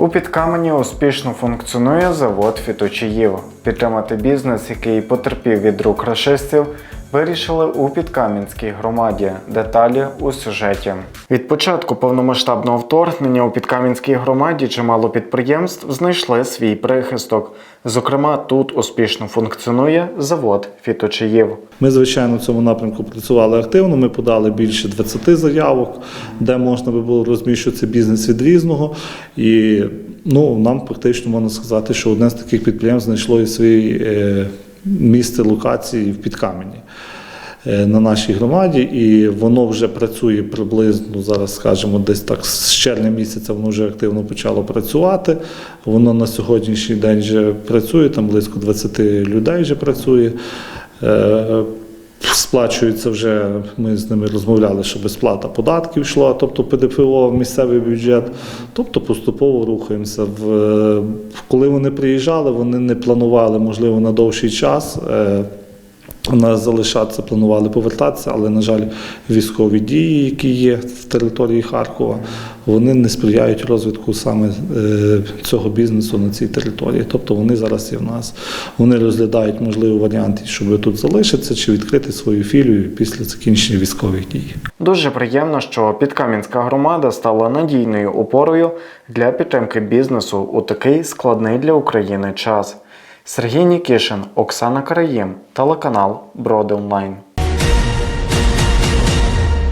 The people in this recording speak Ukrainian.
У Підкамені успішно функціонує завод фіточаїв. Підтримати бізнес, який потерпів від рук рашистів, вирішили у Підкам'янській громаді. Деталі у сюжеті. Від початку повномасштабного вторгнення у Підкам'янській громаді чимало підприємств знайшли свій прихисток. Зокрема, тут успішно функціонує завод фіточаїв. Ми, звичайно, в цьому напрямку працювали активно. Ми подали більше 20 заявок, де можна би було розміщувати бізнес від різного. І ну, нам практично можна сказати, що одне з таких підприємств знайшло і своє е, місце локації в Підкамені. е, На нашій громаді, і воно вже працює приблизно зараз, скажімо, десь так з червня місяця воно вже активно почало працювати. Воно на сьогоднішній день вже працює, там близько 20 людей вже працює. Е, Сплачується вже, ми з ними розмовляли, що безплата податків йшла, тобто ПДФО місцевий бюджет. Тобто поступово рухаємося. Коли вони приїжджали, вони не планували, можливо, на довший час. У нас залишатися, планували повертатися, але, на жаль, військові дії, які є в території Харкова, вони не сприяють розвитку саме е, цього бізнесу на цій території. Тобто вони зараз є в нас. Вони розглядають можливі варіанти, щоб тут залишитися чи відкрити свою філію після закінчення військових дій. Дуже приємно, що Підкам'янська громада стала надійною опорою для підтримки бізнесу у такий складний для України час. Сергій Нікішин, Оксана Караєм, телеканал Броди Онлайн.